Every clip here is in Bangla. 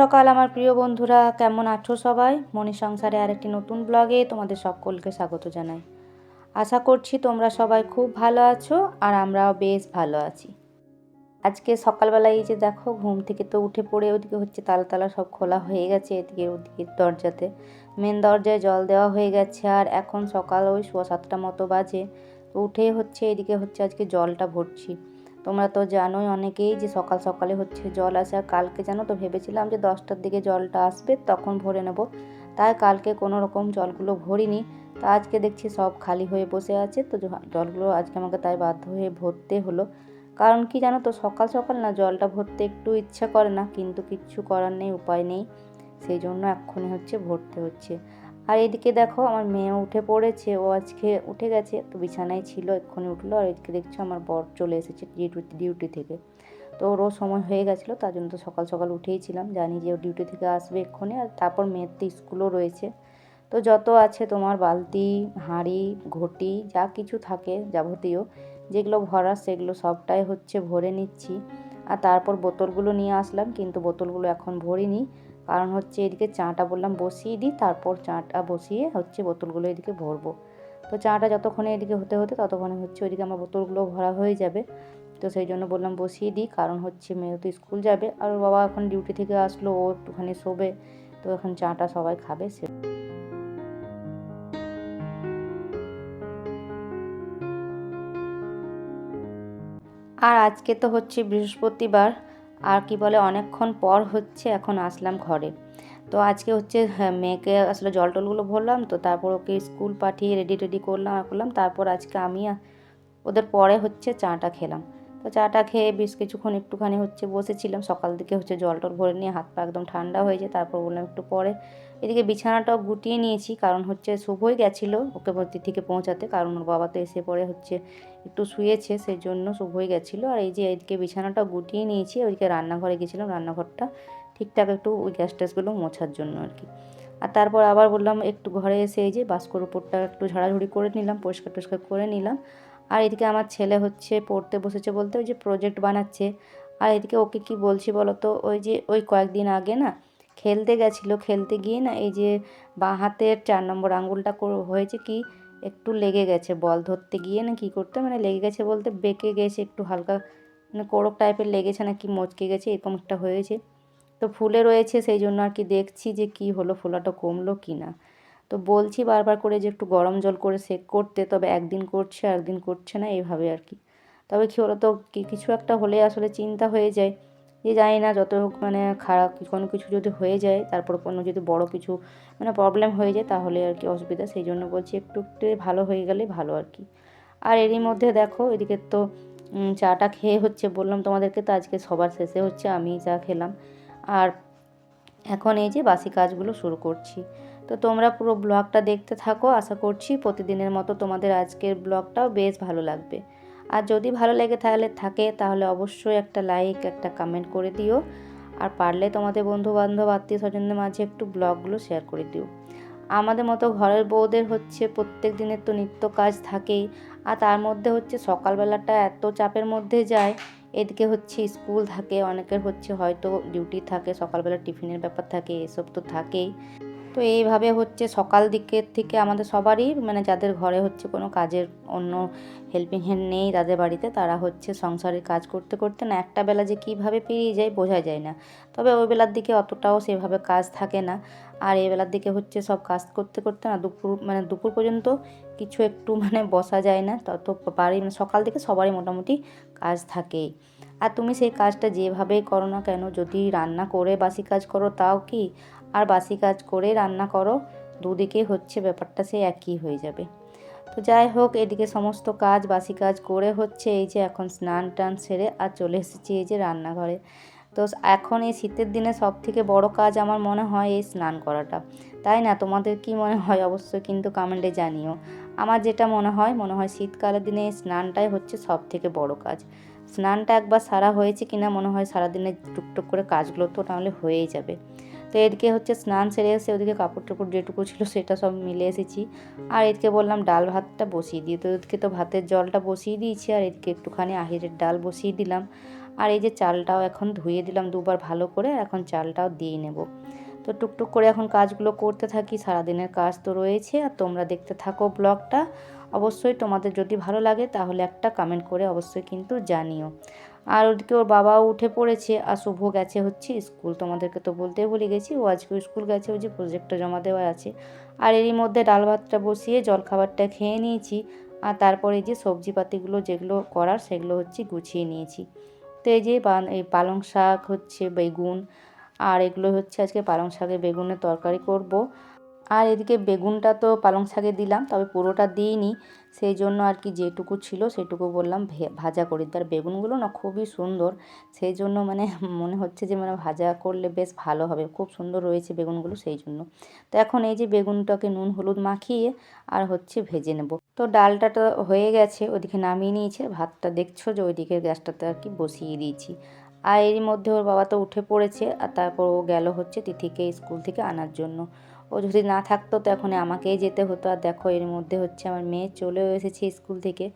সকাল, আমার প্রিয় বন্ধুরা, কেমন আছো সবাই? মনি সংসারে আরেকটি নতুন ব্লগে তোমাদের সকলকে স্বাগত জানাই। আশা করছি তোমরা সবাই খুব ভালো আছো আর আমরাও বেশ ভালো আছি। আজকে সকালবেলায় এই যে দেখো, ঘুম থেকে তো উঠে পড়ে ওদিকে হচ্ছে তালা তালা সব খোলা হয়ে গেছে, এদিকে ওদিকে দরজাতে মেন দরজায় জল দেওয়া হয়ে গেছে আর এখন সকাল ওই সোয়া সাতটা মতো বাজে উঠে হচ্ছে এদিকে হচ্ছে আজকে জলটা ভরছি। তোমরা তো জানোই অনেকেই যে সকাল সকালে হচ্ছে জল আসে, আর কালকে জানো তো ভেবেছিলাম যে দশটার দিকে জলটা আসবে, তখন ভরে নেব। তাই কালকে কোনো রকম জলগুলো ভরিনি। তা আজকে দেখছি সব খালি হয়ে বসে আছে, তো জলগুলো আজকে আমাকে তাই বাধ্য হয়ে ভরতে হলো। কারণ কি জানো তো, সকাল সকাল না জলটা ভরতে একটু ইচ্ছা করে না, কিন্তু কিচ্ছু করার নেই, উপায় নেই। সেই জন্য এক্ষুনি হচ্ছে ভরতে হচ্ছে। আর এদিকে দেখো আমার মেয়ে উঠে পড়েছে, ও আজকে উঠে গেছে, তো বিছানায় ছিল, এক্ষুনি উঠল, আর এদিকে দেখছ আমার বর চলে এসেছে ডিউটি ডিউটি থেকে। তো ওরও সময় হয়ে গেছিল, তার জন্য তো সকাল সকাল উঠেই ছিলাম, জানি যে ও ডিউটি থেকে আসবে এক্ষুনি, আর তারপর মেয়ের তো স্কুলও রয়েছে। তো যত আছে তোমার বালতি, হাঁড়ি, ঘটি, যা কিছু থাকে যাবতীয়, যেগুলো ভরা সেগুলো সবটাই হচ্ছে ভরে নিচ্ছি। আর তারপর বোতলগুলো নিয়ে আসলাম, কিন্তু বোতলগুলো এখন ভরিনি কারণ হচ্ছে এদিকে চাটা বললাম বসিয়ে দিই, তারপর চাটা বসিয়ে হচ্ছে বোতলগুলো এদিকে ভরবো। তো চাটা যতক্ষণে এদিকে হতে হতে ততক্ষণে হচ্ছে ওইদিকে আমার বোতলগুলো ভরা হয়ে যাবে। তো সেই জন্য বললাম বসিয়ে দিই, কারণ হচ্ছে মেয়ে তো স্কুল যাবে আর ওর বাবা এখন ডিউটি থেকে আসলো, ও একটুখানি শোবে, তো এখন চাটা সবাই খাবে সে আর আজকে তো হচ্ছে বৃহস্পতিবার। আর কি বলে অনেকক্ষণ পর হচ্ছে এখন আসলাম ঘরে। তো আজকে হচ্ছে হ্যাঁ, মেয়েকে আসলে জল টলগুলো ভরলাম তো তারপর ওকে স্কুল পাঠিয়ে রেডি টেডি করলাম আর করলাম। তারপর আজকে আমি ওদের পরে হচ্ছে চাটা খেলাম। তো চাটা খেয়ে বেশ কিছুক্ষণ একটুখানি হচ্ছে বসেছিলাম। সকাল দিকে হচ্ছে জল টল ভরে নিয়ে হাত পা একদম ঠান্ডা হয়ে যায়, তারপর বললাম একটু পরে। এদিকে বিছানাটাও গুটিয়ে নিয়েছি, কারণ হচ্ছে শুভই গেছিল ওকে ভর্তি থেকে পৌঁছাতে, কারণ ওর বাবা তো এসে পরে হচ্ছে একটু শুয়েছে সেই জন্য শুভই গেছিল। আর এই যে এদিকে বিছানাটা গুটিয়ে নিয়েছি ওইদিকে রান্নাঘরে গেছিলাম, রান্নাঘরটা ঠিকঠাক একটু ওই গ্যাস ট্যাসগুলো মোছার জন্য আর কি। আর তারপর আবার বললাম একটু ঘরে এসে এই যে বাস্কর উপরটা একটু ঝাড়াঝুড়ি করে নিলাম, পরিষ্কার টরিষ্কার করে নিলাম। আর এদিকে আমার ছেলে হচ্ছে পড়তে বসেছে বলতে ওই যে প্রজেক্ট বানাচ্ছে। আর এদিকে ওকে কি বলছি বলো তো? ওই যে ওই কয়েকদিন আগে না খেলতে গেছিল, খেলতে গিয়ে না এই যে বাঁ হাতের চার নম্বর আঙুলটা হয়েছে কি একটু লেগে গেছে, বল ধরতে গিয়ে না কি করতে মানে লেগে গেছে বলতে বেঁকে গেছে, একটু হালকা মানে কোড়ক টাইপের লেগেছে না কি মচকে গেছে এরকম একটা হয়েছে। তো ফুলে রয়েছে, সেই জন্য আর কি দেখছি যে কি হলো, ফোলাটা কমলো কি না। তো বলছি বারবার করে যে একটু গরম জল করে সেক করতে, তবে একদিন করছে আর একদিন করছে না, এইভাবে আর কি। তবে কি হলো তো কিছু একটা হলে আসলে চিন্তা হয়ে যায়। যে জানি না, যত হোক মানে খারাপ কোনো কিছু যদি হয়ে যায়, তারপর কোনো যদি বড় কিছু মানে প্রবলেম হয়ে যায়, তাহলে আর কি অসুবিধা। সেই জন্য বলছি একটু একটু ভালো হয়ে গেলে ভালো আর কি। আর এরই মধ্যে দেখো, এদিকে তো চাটা খেয়ে হচ্ছে, বললাম তোমাদেরকে তো আজকে সবার শেষে হচ্ছে আমি চা খেলাম। আর এখন এই যে বাসি কাজগুলো শুরু করছি। তো তোমরা পুরো ব্লগটা দেখতে থাকো। আশা করছি প্রতিদিনের মতো তোমাদের আজকের ব্লগটাও বেশ ভালো লাগবে। আর যদি ভালো লেগে তাহলে থাকে তাহলে অবশ্যই একটা লাইক একটা কমেন্ট করে দিও। আর পারলে তোমাদের বন্ধু বান্ধব আত্মীয় স্বজনদের মাঝে একটু ব্লগগুলো শেয়ার করে দিও। আমাদের মতো ঘরের বউদের হচ্ছে প্রত্যেক দিনের তো নিত্য কাজ থাকেই। আর তার মধ্যে হচ্ছে সকালবেলাটা এত চাপের মধ্যে যায়। এদিকে হচ্ছে স্কুল থাকে, অনেকের হচ্ছে হয়তো ডিউটি থাকে, সকালবেলা টিফিনের ব্যাপার থাকে, এসব তো থাকেই। তো এইভাবে হচ্ছে সকাল দিকের থেকে আমাদের সবারই মানে যাদের ঘরে হচ্ছে কোনো কাজের অন্য হেল্পিং হ্যান্ড নেই তাদের বাড়িতে, তারা হচ্ছে সংসারের কাজ করতে করতে না একটা বেলা যে কীভাবে পেরিয়ে যায় বোঝা যায় না। তবে ওই বেলার দিকে অতটাও সেভাবে কাজ থাকে না। আর এই বেলার দিকে হচ্ছে সব কাজ করতে করতে না দুপুর মানে দুপুর পর্যন্ত কিছু একটু মানে বসা যায় না, তত বাড়ি মানে সকাল থেকে সবারই মোটামুটি কাজ থাকেই। আর তুমি সেই কাজটা যেভাবেই করো না কেন, যদি রান্না করে বাসি কাজ করো তাও কি? আর বাসি কাজ করে রান্না করো, দুদিকে হচ্ছে ব্যাপারটা সে একই হয়ে যাবে। তো যাই হোক, এদিকে সমস্ত কাজ বাসি কাজ করে হচ্ছে এই যে এখন স্নান টান সেরে আর চলে এসেছি এই যে রান্নাঘরে। তো এখন এই শীতের দিনে সব থেকে বড় কাজ আমার মনে হয় এই স্নান করাটা। তাই না? তোমাদের কি মনে হয়? অবশ্যই কিন্তু কমেন্টে জানিও। আমার যেটা মনে হয় মনে হয় শীতকালের দিনে এই স্নানটাই হচ্ছে সব থেকে বড় কাজ। স্নানটা একবার সারা হয়েছে কিনা মনে হয় সারাদিনের টুকটুক করে কাজগুলো তো তাহলে হয়েই যাবে। তো এদিকে হচ্ছে স্নান সেরে এসে ওদিকে কাপড় টাপড় যেটুকু ছিল সেটা সব মিলে এসেছি। আর এদিকে বললাম ডাল ভাতটা বসিয়ে দিই তো এদিকে তো ভাতের জলটা বসিয়ে দিয়েছি আর এদিকে একটুখানি আহিরের ডাল বসিয়ে দিলাম। আর এই যে চালটাও এখন ধুয়ে দিলাম দুবার ভালো করে, এখন চালটাও দিয়ে নেব। তো টুকটুক করে এখন কাজগুলো করতে থাকি, সারাদিনের কাজ তো রয়েছে। আর তোমরা দেখতে থাকো ব্লগটা। অবশ্যই তোমাদের যদি ভালো লাগে তাহলে একটা কমেন্ট করে অবশ্যই কিন্তু জানিও। আর ওদিকে ওর বাবাও উঠে পড়েছে আর শুভ গেছে হচ্ছে স্কুল। তোমাদেরকে তো বলতেই ভুলে গেছি, ও আজকে স্কুল গেছে, ওই যে প্রজেক্টটা জমা দেওয়া আছে। আর এরই মধ্যে ডাল ভাতটা বসিয়ে জলখাবারটা খেয়ে নিয়েছি আর তারপরে যে সবজিপাতিগুলো যেগুলো করার সেগুলো হচ্ছে গুছিয়ে নিয়েছি। তো এই যে এই পালং শাক হচ্ছে বেগুন, আর এগুলো হচ্ছে আজকে পালং শাকের বেগুনের তরকারি করব। আর এদিকে বেগুনটা তো পালং শাকে দিলাম, তবে পুরোটা দিইনি। সেই জন্য আর কি যেটুকু ছিল সেটুকু বললাম ভাজা করি তার বেগুনগুলো না খুবই সুন্দর, সেই জন্য মানে মনে হচ্ছে যে মানে ভাজা করলে বেশ ভালো হবে। খুব সুন্দর রয়েছে বেগুনগুলো সেই জন্য। তো এখন এই যে বেগুনটাকে নুন, হলুদ মাখিয়ে আর হচ্ছে ভেজে নেব। তো ডালটা তো হয়ে গেছে, ওদিকে নামিয়ে নিয়েছে। ভাতটা দেখছ যে ওইদিকে গ্যাসটাতে আর কি বসিয়ে দিয়েছি। আর এরই মধ্যে ওর বাবা তো উঠে পড়েছে, আর তারপর ও গেল হচ্ছে তিথিকে স্কুল থেকে আনার জন্য। ও যদি না থাকতো তো এখন আমাকেই যেতে হতো। আর দেখো, এর মধ্যে হচ্ছে আমার মেয়ে চলেও এসেছে স্কুল থেকে।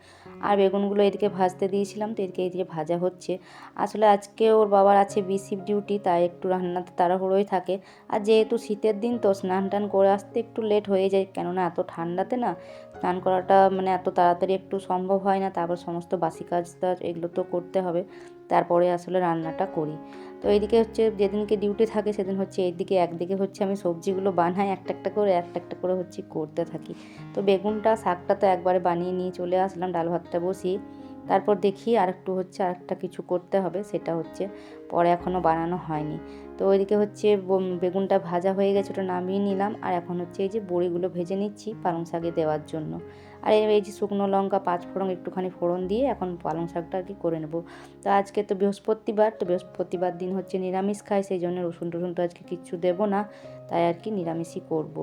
আর বেগুনগুলো এদিকে ভাজতে দিয়েছিলাম তো এদিকে এদিকে ভাজা হচ্ছে। আসলে আজকে ওর বাবার আছে বিসিপ ডিউটি, তাই একটু রান্নাতে তাড়াহুড়োই থাকে। আর যেহেতু শীতের দিন তো স্নান টান করে আসতে একটু লেট হয়ে যায়, কেননা এত ঠান্ডাতে না স্নান করাটা মানে এত তাড়াতাড়ি একটু সম্ভব হয় না। তারপর সমস্ত বাসি কাজ এগুলো তো করতে হবে। তারপরে আসলে রান্নাটা করি। তো এইদিকে হচ্ছে যেদিনকে ডিউটি থাকে সেদিন হচ্ছে এইদিকে একদিকে হচ্ছে আমি সবজিগুলো বানাই, একটা একটা করে, একটা একটা করে হচ্ছে করতে থাকি। তো বেগুনটা, শাকটা তো একবারে বানিয়ে নিয়ে চলে আসলাম, ডাল ভাতটা বসিয়ে। তারপর দেখি আর একটু হচ্ছে আর একটা কিছু করতে হবে, সেটা হচ্ছে পরে এখনও বানানো হয়নি। তো ওইদিকে হচ্ছে বেগুনটা ভাজা হয়ে গেছে, ওটা নামিয়ে নিলাম। আর এখন হচ্ছে এই যে বড়িগুলো ভেজে নিচ্ছি পালং শাকে দেওয়ার জন্য। আর এই যে শুকনো লঙ্কা, পাঁচ ফোড়ন, একটুখানি ফোড়ন দিয়ে এখন পালং শাকটা আর কি করে নেব। তো আজকে তো বৃহস্পতিবার তো বৃহস্পতিবার দিন হচ্ছে নিরামিষ খাই সেই জন্য রসুন টসুন তো আজকে কিচ্ছু দেবো না। তাই আর কি নিরামিষই করব।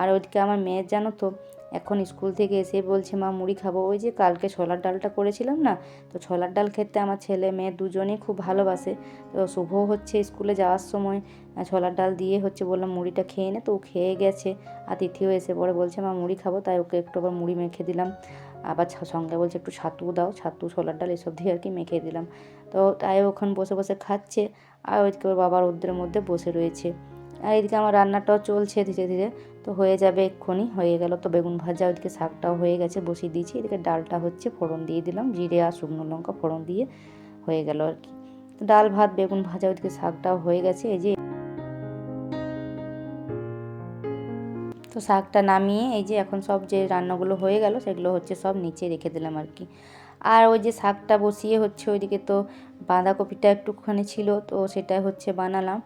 আর ওইদিকে আমার মেয়ের জানো তো এখন স্কুল থেকে এসে বলছে, মা, মুড়ি খাব। ওই যে কালকে ছোলার ডালটা করেছিলাম না, তো ছোলার ডাল খেতে আমার ছেলে মেয়ে দুজনেই খুব ভালোবাসে। তো শুভ হচ্ছে স্কুলে যাওয়ার সময় ছোলার ডাল দিয়ে হচ্ছে বললাম মুড়িটা খেয়ে নে। তো ও খেয়ে গেছে, আর তিথিও এসে পরে বলছে, মা, মুড়ি খাব। তাই ওকে একটু আবার মুড়ি মেখে দিলাম। আবার সঙ্গে বলছে, একটু ছাতু দাও, ছাতু, ছোলার ডাল এসব দিয়ে আর কি মেখে দিলাম। তো তাই ওখানে বসে বসে খাচ্ছে, আর ওইদিকে ওর বাবার ওদের মধ্যে বসে রয়েছে। আর এদিকে আমার রান্নাটাও চলছে ধীরে ধীরে। তো হয়ে যাবে এক্ষুনি, হয়ে গেল। তো বেগুন ভাজা, ওইদিকে শাকটাও হয়ে গেছে, বসিয়ে দিয়েছি। এদিকে ডালটা হচ্ছে ফোড়ন দিয়ে দিলাম, জিরে আর শুকনো লঙ্কা ফোড়ন দিয়ে হয়ে গেল আর কি। ডাল ভাত, বেগুন ভাজা, ওইদিকে শাকটাও হয়ে গেছে, এই যে তো শাকটা নামিয়ে, এই যে এখন সব যে রান্নাগুলো হয়ে গেল, সেগুলো হচ্ছে সব নিচে রেখে দিলাম আর কি। আর ওই যে শাকটা বসিয়ে হচ্ছে ওইদিকে তো বাঁধাকপিটা একটুখানি ছিল, তো সেটা হচ্ছে বানালাম।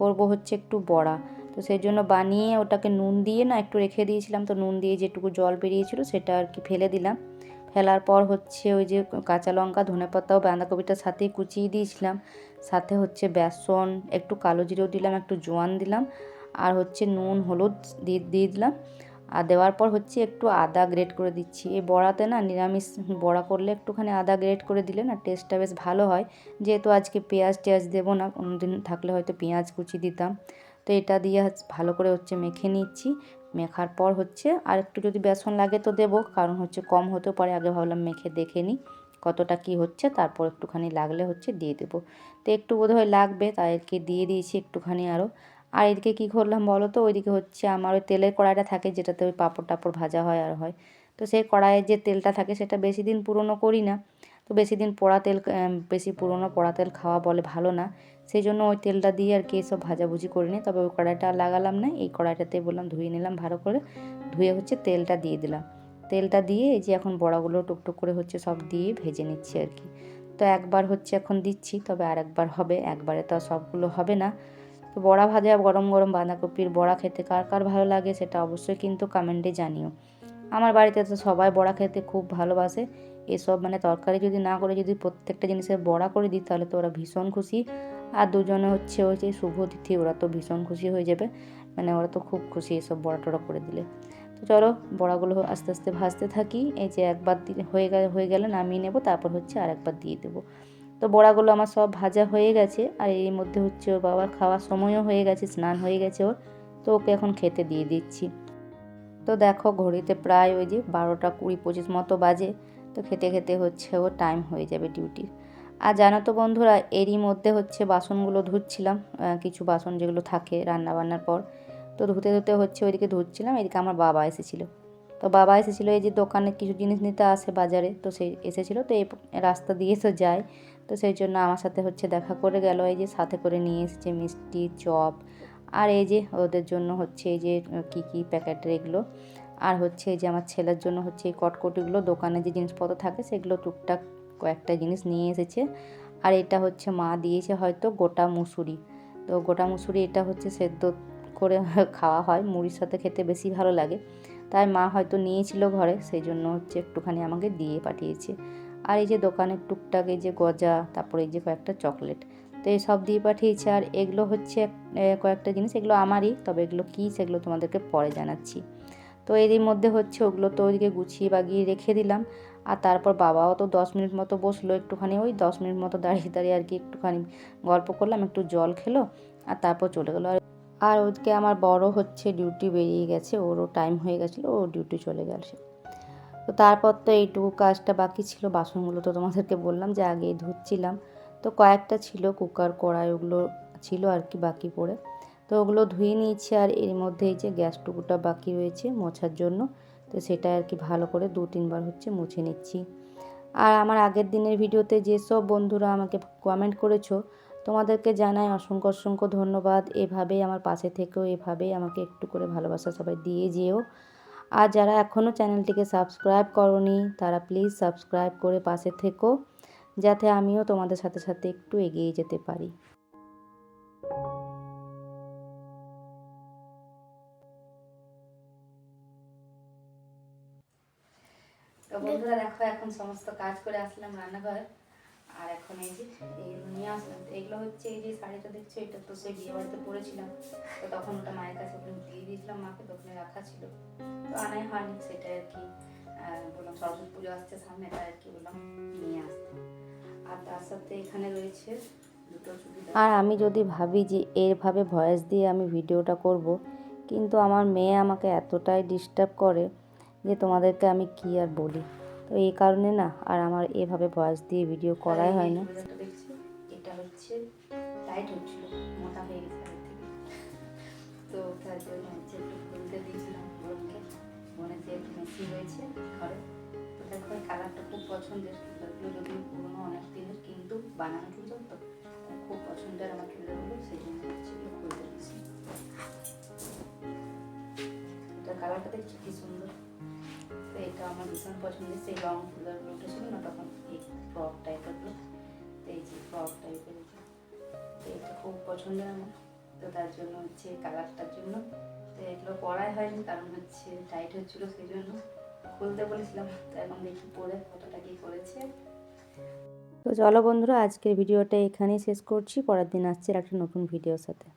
করব হচ্ছে একটু বড়া। তো সেই জন্য বানিয়ে ওটাকে নুন দিয়ে না একটু রেখে দিয়েছিলাম, তো নুন দিয়ে যেটুকু জল বেরিয়েছিল সেটা আর কি ফেলে দিলাম। ফেলার পর হচ্ছে ওই যে কাঁচা লঙ্কা, ধনে পাতাও বাঁধাকপিটার সাথেই কুচিয়ে দিয়েছিলাম। সাথে হচ্ছে বেসন, একটু কালো জিরেও দিলাম, একটু জোয়ান দিলাম আর হচ্ছে নুন, হলুদ দিয়ে দিয়ে দিলাম। আর দেওয়ার পর হচ্ছে একটু আদা গ্রেট করে দিচ্ছি। এই বড়াতে না নিরামিষ বড়া করলে একটুখানি আদা গ্রেট করে দিলে না টেস্টটা বেশ ভালো হয়। যেহেতু আজকে পেঁয়াজ টেয়াজ দেবো না কোনো দিন থাকলে হয়তো পেঁয়াজ কুচি দিতাম। তো এটা দিয়ে ভালো করে হচ্ছে মেখে নিচ্ছি। মেখার পর হচ্ছে আর একটু যদি বেসন লাগে তো দেবো, কারণ হচ্ছে কম হতে পারে। আগে ভাবলাম মেখে দেখে নিই কতটা কি হচ্ছে, তারপর একটুখানি লাগলে হচ্ছে দিয়ে দেবো। তো একটু বোধহয় লাগবে আর দিয়ে দিয়েছি একটুখানি আরও আর এদিকে কী করলাম বলো তো? ওইদিকে হচ্ছে আমার ওই তেলের কড়াইটা থাকে যেটাতে ওই পাঁপড় টাপড় ভাজা হয় আর হয়। তো সেই কড়াইয়ের যে তেলটা থাকে সেটা বেশি দিন পুরনো করি না। তো বেশি দিন পোড়া তেল বেশি পুরনো পোড়া তেল খাওয়া বলে ভালো না। সেই জন্য ওই তেলটা দিয়ে আর কি এসব ভাজাভুজি করে নিই তবে ওই কড়াইটা লাগালাম না এই কড়াইটাতে বললাম ধুয়ে নিলাম ভালো করে। ধুয়ে হচ্ছে তেলটা দিয়ে দিলাম। তেলটা দিয়ে এই যে এখন বড়াগুলো টুকটুক করে হচ্ছে সব দিয়ে ভেজে নিচ্ছি আর কি। তো একবার হচ্ছে এখন দিচ্ছি তবে আর একবার হবে একবারে তো সবগুলো হবে না। তো বড়া ভাজা গরম গরম বাঁধাকপির বড়া খেতে কার কার ভালো লাগে সেটা অবশ্যই কিন্তু কমেন্টে জানিও। আমার বাড়িতে তো সবাই বড়া খেতে খুব ভালোবাসে। এসব মানে তরকারি যদি না করে যদি প্রত্যেকটা জিনিসের বড়া করে দিই, তাহলে তো ওরা ভীষণ খুশি। আর দুজনে হচ্ছে ওই যে শুভ তিথি ওরা তো ভীষণ খুশি হয়ে যাবে। মানে ওরা তো খুব খুশি এসব বড়া টড়া করে দিলে। তো চলো, বড়াগুলো আস্তে আস্তে ভাজতে থাকি। এই যে একবার হয়ে গেলে হয়ে গেলে নামিয়ে নেব, তারপর হচ্ছে আর একবার দিয়ে দেবো। তো বড়াগুলো আমার সব ভাজা হয়ে গেছে। আর এর মধ্যে হচ্ছে ওর বাবার খাওয়ার সময়ও হয়ে গেছে, স্নান হয়ে গেছে ওর। তো ওকে এখন খেতে দিয়ে দিচ্ছি। তো দেখো, ঘড়িতে প্রায় ওই যে বারোটা কুড়ি পঁচিশ মতো বাজে। তো খেতে খেতে হচ্ছে ও টাইম হয়ে যাবে ডিউটির আর জানো তো বন্ধুরা, এরই মধ্যে হচ্ছে বাসনগুলো ধুচ্ছিলাম কিছু বাসন যেগুলো থাকে রান্না বান্নার পর। তো ধুতে ধুতে হচ্ছে ওইদিকে ধুচ্ছিলাম, এদিকে আমার বাবা এসেছিল। তো বাবা এসেছিল এই যে দোকানে কিছু জিনিস নিতে আসে বাজারে, তো সেই এসেছিল, তো এই রাস্তা দিয়ে তো যায়। তো সেই জন্য আমার সাথে হচ্ছে দেখা করে গেল, এই যে সাথে করে নিয়ে এসেছে মিষ্টি, চপ। আর এই যে ওদের জন্য হচ্ছে এই যে কী কী প্যাকেটের এগুলো আর হচ্ছে এই যে আমার ছেলের জন্য হচ্ছে এই কটকটিগুলো দোকানে যে জিনিসপত্র থাকে সেগুলো টুকটাক কয়েকটা জিনিস নিয়ে এসেছে। আর এটা হচ্ছে মা দিয়েছে হয়তো গোটা মুসুরি। তো গোটা মুসুরি এটা হচ্ছে সেদ্ধ করে খাওয়া হয়, মুড়ির সাথে খেতে বেশি ভালো লাগে। তাই মা হয়তো নিয়েছিল ঘরে সেই জন্য হচ্ছে একটুখানি আমাকে দিয়ে পাঠিয়েছে। আর এই যে দোকানের টুকটাক এই যে গজা, তারপরে এই যে কয়েকটা চকলেট, তো এই সব দিয়ে পাঠিয়েছে। আর এগুলো হচ্ছে কয়েকটা জিনিস, এগুলো আমারই, তবে এগুলো কী সেগুলো তোমাদেরকে পরে জানাচ্ছি। তো এরই মধ্যে হচ্ছে ওগুলো তো ওইদিকে গুছিয়ে বাগিয়ে রেখে দিলাম। আর তারপর বাবাও তো দশ মিনিট মতো বসল একটুখানি, ওই দশ মিনিট মতো দাঁড়িয়ে দাঁড়িয়ে আর কি একটুখানি গল্প করলাম, একটু জল খেলো আর তারপর চলে গেলো। আর আর ওদিকে আমার বড় হচ্ছে ডিউটি বেরিয়ে গেছে, ওরও টাইম হয়ে গেছিল, ও ডিউটি চলে গেছে। তো তারপর তো এইটুকু কাজটা বাকি ছিল, বাসনগুলো তো তোমাদেরকে বললাম যে আগেই ধুচ্ছিলাম। তো কয়েকটা ছিল কুকার কড়াই, ওগুলো ছিল আর কি বাকি পড়ে। তো ওগুলো ধুয়ে নিয়েছি আর এর মধ্যে এই যে গ্যাস টুকুটা বাকি রয়েছে মোছার জন্য, তো সেটা আর কি ভালো করে দু তিনবার হচ্ছে মুছে নিচ্ছি। আর আমার আগের দিনের ভিডিওতে যেসব বন্ধুরা আমাকে কমেন্ট করেছ, তোমাদেরকে জানাই অসংখ্য অসংখ্য ধন্যবাদ। এভাবেই আমার পাশে থেকেও, এভাবেই আমাকে একটু করে ভালোবাসা সবাই দিয়ে যেও। আর যারা এখনও চ্যানেলটিকে সাবস্ক্রাইব করনি, তারা প্লিজ সাবস্ক্রাইব করে পাশে থেকো, যাতে আমিও তোমাদের সাথে সাথে একটু এগিয়ে যেতে পারি। বন্ধুরা, দেখো এখন সমস্ত কাজ করে আসলাম রান্নাঘর। আর এখন এই যে নিয়ে আসলাম। এগুলো হচ্ছে এই যে শাড়িটা দেখছ, এটা তো সেই বিয়ে বাড়িতে পরেছিলাম। তো তখন ওটা মায়ের কাছে ওখানে দিয়ে দিয়েছিলাম, মাকে ওখানে রাখা ছিল। তো আনাই হয়নি, সেটা আর কি বললাম, সরস্বতী পুজো আসছে সামনে তাই আর কি বললাম, নিয়ে আসতে আর তার সাথে এখানে রয়েছে আর আমি যদি ভাবি যে এরভাবে ভয়েস দিয়ে আমি ভিডিওটা করব, কিন্তু আমার মেয়ে আমাকে এতটাই ডিস্টার্ব করে যে তোমাদেরকে আমি কি আর বলি। তো এই কারণে না আর আমার এভাবে ভয়েস দিয়ে ভিডিও করাই হয় না। এটা হচ্ছে মোটা হয়ে গেছে তো দিয়েছিলাম কালারটা খুব পছন্দের। পুরোনো অনেক দিনের, কিন্তু বানানো খুব পছন্দের আমার কালারটা দেখছি কি সুন্দর। আমার ভীষণ পছন্দের সেই লং চুড়িদারগুলো উঠেছিল না, তখন এই ফ্রক টাইপের তো এই যে ফ্রক টাইপের এটা খুব পছন্দের আমার, তো তার জন্য হচ্ছে কালারটার জন্য, তো এগুলো পরাই হয়নি, কারণ হচ্ছে টাইট হচ্ছিল সেই জন্য খুলতে বলেছিলাম, তো এখন দেখি পরে কতটা কি করেছে। তো চলো বন্ধুরা, আজকের ভিডিওটা এখানেই শেষ করছি, পরের দিন আসছে একটা নতুন ভিডিওর সাথে।